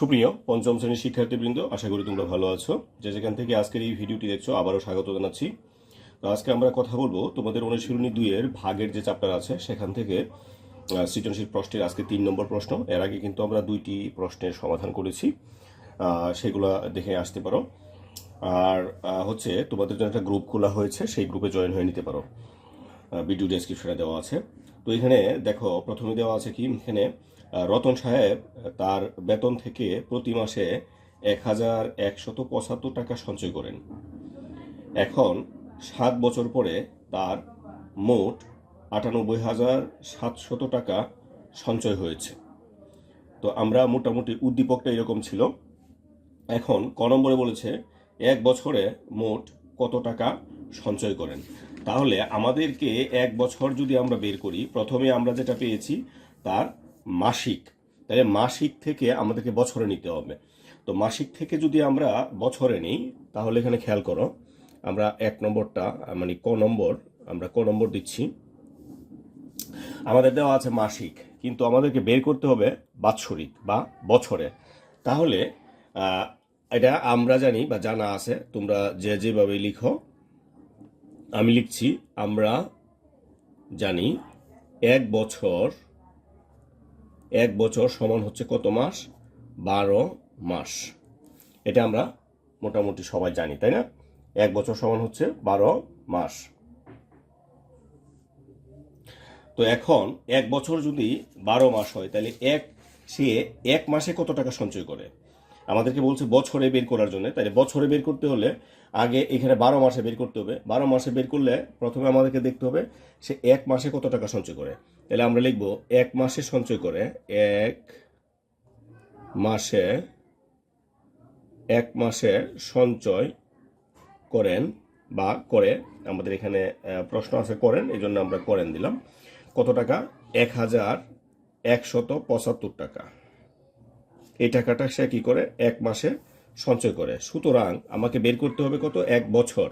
সুপ্রিয়, পঞ্চম শ্রেণির শিক্ষার্থীবৃন্দ, আশা করি তোমরা ভালো আছো। যে যেখান থেকে আজকের এই ভিডিওটি দেখছ, আবারও স্বাগত জানাচ্ছি। তো আজকে আমরা কথা বলব তোমাদের অনুশীলনী দুইয়ের ভাগের যে চ্যাপ্টার আছে, সেখান থেকে সৃজনশীল প্রশ্নের আজকে তিন নম্বর প্রশ্ন। এর আগে কিন্তু আমরা দুইটি প্রশ্নের সমাধান করেছি। সেগুলো দেখে আসতে পারো। আর হচ্ছে তোমাদের জন্য একটা গ্রুপ খোলা হয়েছে, সেই গ্রুপে জয়েন হয়ে নিতে পারো। ভিডিও ডেসক্রিপশনে দেওয়া আছে। তো এখানে দেখো, প্রথমে দেওয়া আছে কি? এখানে রতন সাহেব তার বেতন থেকে প্রতি মাসে এক হাজার একশত পঁচাত্তর টাকা সঞ্চয় করেন। এখন সাত বছর পরে তার মোট আটানব্বই হাজার সাতশত টাকা সঞ্চয় হয়েছে। তো আমরা মোটামুটি উদ্দীপকটা এরকম ছিল। এখন ক নম্বরে বলেছে, এক বছরে মোট কত টাকা সঞ্চয় করেন? তাহলে আমাদেরকে এক বছর যদি আমরা বের করি, প্রথমে আমরা যেটা পেয়েছি, তার মাসিক। তাহলে মাসিক থেকে আমাদেরকে বছরে নিতে হবে। তো মাসিক থেকে যদি আমরা বছরে নিই, তাহলে এখানে খেয়াল করো, আমরা এক নম্বরটা মানে ক নম্বর, আমরা ক নম্বর দিচ্ছি। আমাদের দেওয়া আছে মাসিক, কিন্তু আমাদেরকে বের করতে হবে বাৎসরিক বা বছরে। তাহলে এটা আমরা জানি বা জানা আছে, তোমরা যে যেভাবে লিখো, আমি লিখছি, আমরা জানি এক বছর এক বছর সমান হচ্ছে কত মাস? বারো মাস। এটা আমরা মোটামুটি সবাই জানি, তাই না? এক বছর সমান হচ্ছে বারো মাস। তো এখন এক বছর যদি বারো মাস হয়, তাহলে এক সে এক মাসে কত টাকা সঞ্চয় করে? আমাদেরকে বলছে বছরে বের করার জন্য। তাহলে বছরে বের করতে হলে আগে এখানে বারো মাসে বের করতে হবে। বারো মাসে বের করলে প্রথমে আমাদেরকে দেখতে হবে সে এক মাসে কত টাকা সঞ্চয় করে। তাহলে আমরা লিখব এক মাসে সঞ্চয় করে এক মাসে এক মাসে সঞ্চয় করেন বা করে, আমাদের এখানে প্রশ্ন আছে করেন, এই জন্য আমরা করেন দিলাম। কত টাকা? এক হাজার একশত পঁচাত্তর টাকা। এই টাকাটা সে কী করে? এক মাসে সঞ্চয় করে। সুতরাং আমাকে বের করতে হবে কত? এক বছর।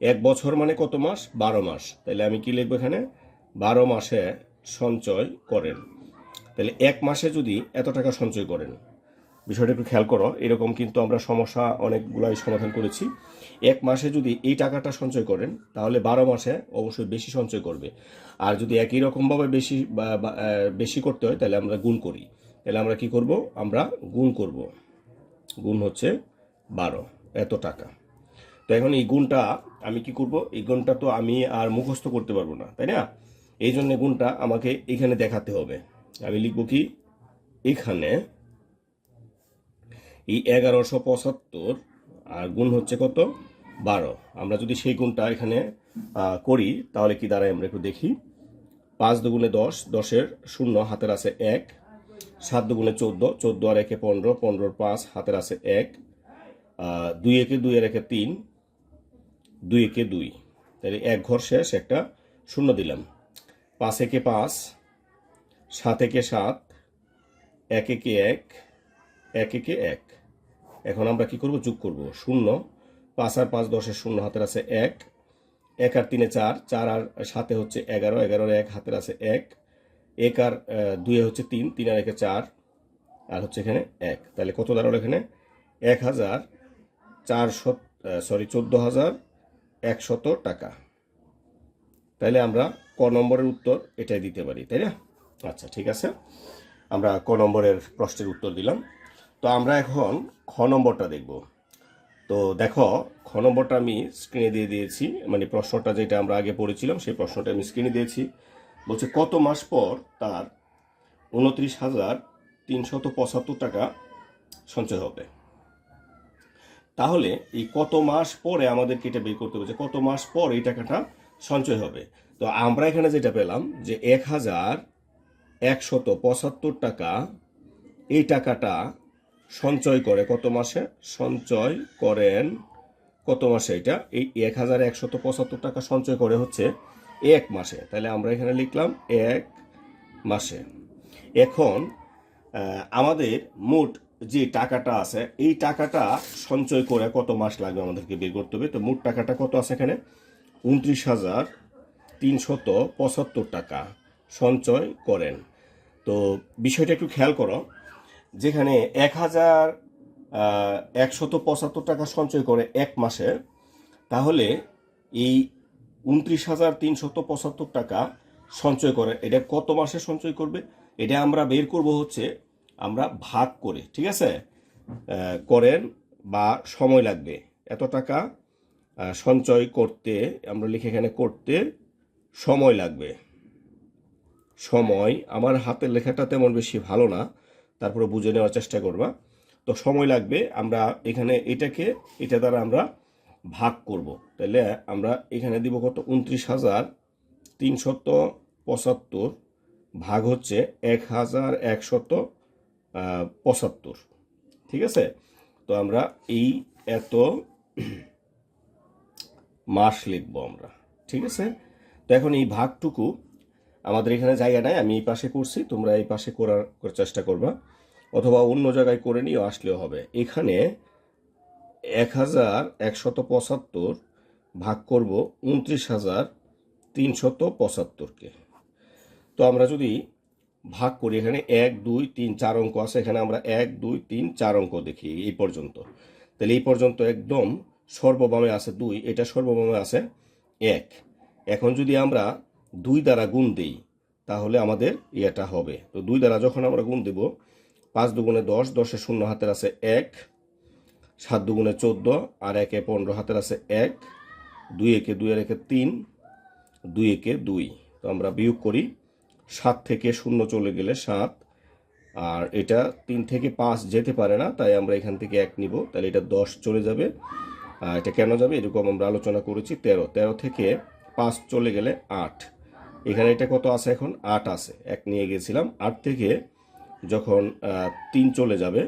এক বছর মানে কত মাস? বারো মাস। তাহলে আমি কি লিখব এখানে? বারো মাসে সঞ্চয় করেন। তাহলে এক মাসে যদি এত টাকা সঞ্চয় করেন, বিষয়টা একটু খেয়াল করো, এরকম কিন্তু আমরা সমস্যা অনেকগুলাই সমাধান করেছি। এক মাসে যদি এই টাকাটা সঞ্চয় করেন, তাহলে বারো মাসে অবশ্যই বেশি সঞ্চয় করবে। আর যদি একই রকমভাবে বেশি বেশি করতে হয় তাহলে আমরা গুণ করি। তাহলে আমরা কি করব? আমরা গুণ করব। গুণ হচ্ছে বারো। এত টাকা। তো এখন এই গুণটা আমি কি করব? এই গুণটা তো আমি আর মুখস্থ করতে পারব না, তাই না? এই জন্য গুণটা আমাকে এখানে দেখাতে হবে। আমি লিখব কি? এখানে এই এগারোশো পঁচাত্তর আর গুণ হচ্ছে কত? বারো। আমরা যদি সেই গুণটা এখানে করি, তাহলে কি? দাঁড়ায় আমরা একটু দেখি। পাঁচ দুগুণে দশ, দশের শূন্য, হাতের আছে এক। সাত দুগুণে চোদ্দ চোদ্দ আর একে পনেরো, পনেরোর পাঁচ, হাতের আছে এক দুই একে দুই আর একে তিন, দুই একে দুই। তাহলে এক ঘর শেষ, একটা শূন্য দিলাম। পাঁচ একে পাঁচ, সাত একে সাত, এক একে এক এক একে এক। এখন আমরা কি করব? যোগ করব। শূন্য, পাঁচ আর পাঁচ দশের শূন্য, হাতের আছে এক এক আর তিনে চার চার আর সাতে হচ্ছে এগারো, এগারোর এক, হাতের আছে এক এক আর দুয়ে হচ্ছে তিন তিন আর একে চার, আর হচ্ছে এখানে এক। তাহলে কত দাঁড়াল এখানে? এক হাজার চারশো সরি চোদ্দ হাজার একশত টাকা। তাহলে আমরা ক নম্বরের উত্তর এটাই দিতে পারি, তাই না? আচ্ছা ঠিক আছে। আমরা ক নম্বরের প্রশ্নের উত্তর দিলাম। তো আমরা এখন খ নম্বরটা দেখব। তো দেখো, খ নম্বরটা আমি স্ক্রিনে দিয়ে দিয়েছি। মানে প্রশ্নটা যেটা আমরা আগে পড়েছিলাম, সেই প্রশ্নটা আমি স্ক্রিনে দিয়েছি। বলছে, কত মাস পর তার উনত্রিশ হাজার তিনশত পঁচাত্তর টাকা সঞ্চয় হবে? তাহলে এই কত মাস পরে আমাদেরকে এটা বের করতে হবে কত মাস পর এই টাকাটা সঞ্চয় হবে। তো আমরা এখানে যেটা পেলাম যে এক হাজার একশত পঁচাত্তর টাকা এই টাকাটা সঞ্চয় করে, কত মাসে? সঞ্চয় করেন, কত মাসে এটা? এই এক হাজার একশত পঁচাত্তর টাকা সঞ্চয় করে হচ্ছে এক মাসে। তাহলে আমরা এখানে লিখলাম এক মাসে। এখন আমাদের মোট যে টাকাটা আছে, এই টাকাটা সঞ্চয় করে কত মাস লাগবে আমাদেরকে বের করতে হবে? তো মোট টাকাটা কত আছে এখানে? উনত্রিশ হাজার তিনশত পঁচাত্তর টাকা সঞ্চয় করেন। তো বিষয়টা একটু খেয়াল করো, যেখানে এক হাজার একশত পঁচাত্তর টাকা সঞ্চয় করে এক মাসে, তাহলে এই উনত্রিশ হাজার তিনশত পঁচাত্তর টাকা সঞ্চয় করে। এটা কত মাসে সঞ্চয় করবে? এটা আমরা বের করব হচ্ছে, আমরা ভাগ করে, ঠিক আছে? করেন বা সময় লাগবে। এত টাকা সঞ্চয় করতে, আমরা লিখে এখানে করতে সময় লাগবে। সময়, আমার হাতের লেখাটা তেমন বেশি ভালো না, তারপরে বুঝে নেওয়ার চেষ্টা করবা। তো সময় লাগবে, আমরা এখানে এটাকে, এটা দ্বারা আমরা ভাগ করব। তাহলে আমরা এখানে দিব কত? উনত্রিশ হাজার তিনশত পঁচাত্তর ভাগ হচ্ছে এক হাজার একশত পঁচাত্তর। ঠিক আছে? তো আমরা এই এত মাস লিখব আমরা। ঠিক আছে? তো এখন এই ভাগটুকু আমাদের এখানে জায়গা নাই, আমি এই পাশে করছি, তোমরা এই পাশে করার চেষ্টা করবা। অথবা অন্য জায়গায় করে নিয়েও আসলেও হবে। এখানে এক হাজার একশত পঁচাত্তর ভাগ করব উনত্রিশ হাজার তিনশত পঁচাত্তরকে। তো আমরা যদি ভাগ করি, এখানে এক, দুই, তিন, চার অঙ্ক আছে, এখানে আমরা এক, দুই, তিন, চার অঙ্ক দেখি এই পর্যন্ত। তাহলে এই পর্যন্ত একদম সর্ববামে আছে দুই, এটা সর্ববামে আছে এক। এখন যদি আমরা দুই দ্বারা গুণ দিই, তাহলে আমাদের ইয়েটা হবে। তো দুই দ্বারা যখন আমরা গুণ দেব, পাঁচ দুগুণে দশ, দশে শূন্য হাতের আছে এক সাত দুগুণে চোদ্দ, আর একে পনেরো হাতের আছে এক, দুই একে দুই আর একে তিন, দুই একে দুই। তো আমরা বিয়োগ করি, সাত থেকে শূন্য চলে গেলে সাত, আর এটা তিন থেকে পাঁচ যেতে পারে না, তাই আমরা এখান থেকে এক নিব, তাহলে এটা দশ চলে যাবে। আর এটা কেন যাবে? এরকম আমরা আলোচনা করেছি তেরো তেরো থেকে পাঁচ চলে গেলে আট। এখানে এটা কত আছে এখন? আট আছে, এক নিয়ে গেছিলাম। আট থেকে যখন তিন চলে যাবে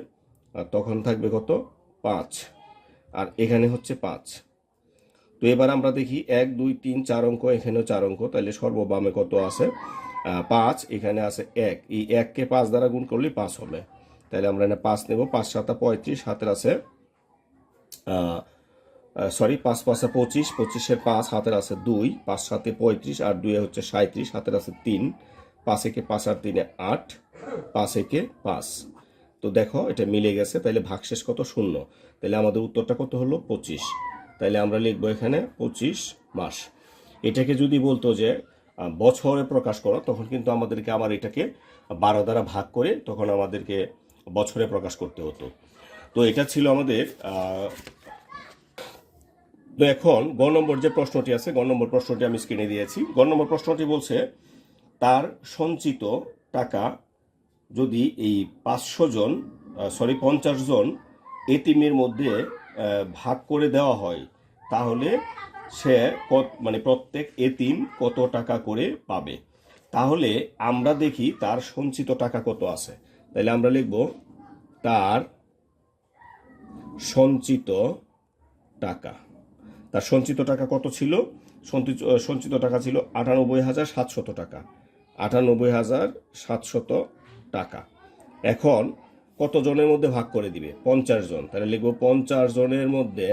তখন থাকবে কত? পাঁচ। আর এখানে হচ্ছে পাঁচ। তো এবার আমরা দেখি এক, দুই, তিন, চার অঙ্ক, এখানেও চার অঙ্ক। তাহলে সর্ববামে কত আছে? পাঁচ, এখানে আছে এক। এই এককে পাঁচ দ্বারা গুণ করলে পাঁচ হবে। তাহলে আমরা এখানে পাঁচ নেব। পাঁচ সাতা পঁয়ত্রিশ হাতের আছে সরি পাঁচ পাঁচে পঁচিশ পঁচিশের পাঁচ হাতের আছে দুই, পাঁচ সাতে পঁয়ত্রিশ, আর দুই হচ্ছে সাঁত্রিশ হাতের আছে তিন, পাঁচ একে পাঁচ আর তিনে আট, পাঁচ একে পাঁচ। তো দেখো, এটা মিলে গেছে তাহলে ভাগশেষ কত? শূন্য। তাহলে আমাদের উত্তরটা কত হলো? পঁচিশ। তাহলে আমরা লিখব এখানে পঁচিশ মাস। এটাকে যদি বলতো যে বছরে প্রকাশ করো, তখন কিন্তু আমাদেরকে আবার এটাকে বারো দ্বারা ভাগ করে তখন আমাদেরকে বছরে প্রকাশ করতে হতো। তো এটা ছিল আমাদের তো এখন গ নম্বর যে প্রশ্নটি আছে গ নম্বর প্রশ্নটি আমি স্ক্রিনে দিয়েছি। গ নম্বর প্রশ্নটি বলছে, তার সঞ্চিত টাকা যদি এই পাঁচশো জন সরি পঞ্চাশ জন এতিমের মধ্যে ভাগ করে দেওয়া হয়, তাহলে সে কত- মানে প্রত্যেক এতিম কত টাকা করে পাবে। তাহলে আমরা দেখি তার সঞ্চিত টাকা কত আছে। তাহলে আমরা লিখব তার সঞ্চিত টাকা। তার সঞ্চিত টাকা কত ছিল? সঞ্চিত সঞ্চিত টাকা ছিল আটানব্বই হাজার সাতশত টাকা। আটানব্বই হাজার সাতশত টাকা। এখন কত জনের মধ্যে ভাগ করে দিবে? পঞ্চাশ জন। তাহলে লিখব পঞ্চাশ জনের মধ্যে,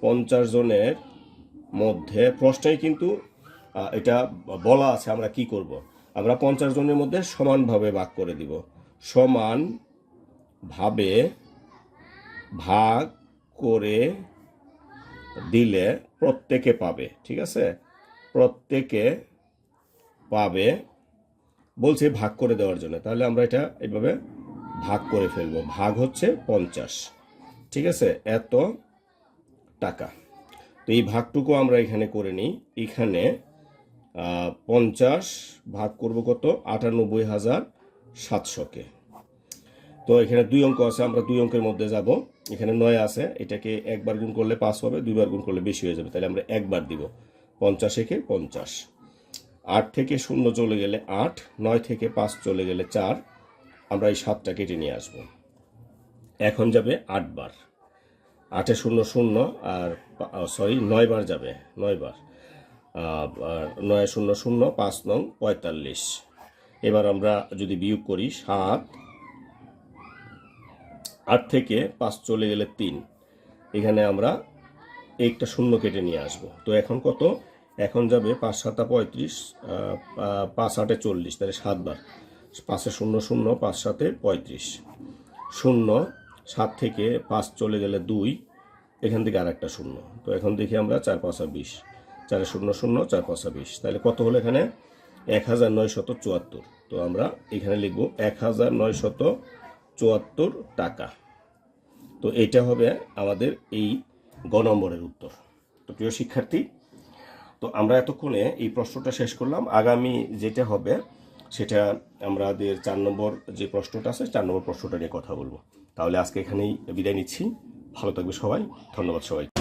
পঞ্চাশ জনের মধ্যে, প্রশ্নেই কিন্তু এটা বলা আছে আমরা কি করব। আমরা পঞ্চাশ জনের মধ্যে সমানভাবে ভাগ করে দিব। সমান ভাবে ভাগ করে দিলে প্রত্যেকে পাবে, ঠিক আছে? প্রত্যেকে পাবে বলছে ভাগ করে দেওয়ার জন্য। তাহলে আমরা এটা এইভাবে ভাগ করে ফেলব। ভাগ হচ্ছে পঞ্চাশ। ঠিক আছে? এত টাকা। তো এই ভাগটুকু আমরা এখানে করে নিই। এখানে পঞ্চাশ ভাগ করব কত? আটানব্বই হাজার সাতশোকে তো এখানে দুই অঙ্ক আছে। আমরা দুই অঙ্কের মধ্যে যাব। এখানে নয় আছে। এটাকে একবার গুণ করলে পাঁচ হবে, দুইবার গুণ করলে বেশি হয়ে যাবে। তাহলে আমরা একবার দিব। পঞ্চাশ একে পঞ্চাশ। আট থেকে শূন্য চলে গেলে আট নয় থেকে পাঁচ চলে গেলে চার। আমরা এই সাতটা কেটে নিয়ে আসব। এখন যাবে আটবার আটে শূন্য শূন্য আর সরি নয় বার যাবে নয় বার। আহ, আর নয় শূন্য শূন্য পাঁচ নং পঁয়তাল্লিশ। এবার আমরা যদি বিয়োগ করি সাত আট থেকে পাঁচ চলে গেলে তিন। এখানে আমরা একটা শূন্য কেটে নিয়ে আসব। তো এখন কত? এখন যাবে পাঁচ সাতা পঁয়ত্রিশ পাঁচ আটে চল্লিশ, তাহলে সাতবার। পাঁচে শূন্য শূন্য, পাঁচ সাতে পঁয়ত্রিশ। শূন্য, সাত থেকে পাঁচ চলে গেলে দুই, এখান থেকে আর একটা শূন্য। তো এখন দেখি আমরা চার পাঁচা বিশ। চারে শূন্য শূন্য, চার পাঁচা বিশ। তাহলে কত হলো এখানে? এক হাজার নয় শত চুয়াত্তর। তো আমরা এখানে লিখব এক হাজার নয় শত চুয়াত্তর টাকা। তো এইটা হবে আমাদের এই গ নম্বরের উত্তর। তো প্রিয় শিক্ষার্থী তো আমরা এতক্ষণে এই প্রশ্নটা শেষ করলাম। আগামী যেটা হবে, সেটা আমাদের চার নম্বর যে প্রশ্নটা আছে, চার নম্বর প্রশ্নটা নিয়ে কথা বলব। তাহলে আজকে এখানেই বিদায় নিচ্ছি। ভালো থাকবে সবাই। ধন্যবাদ সবাই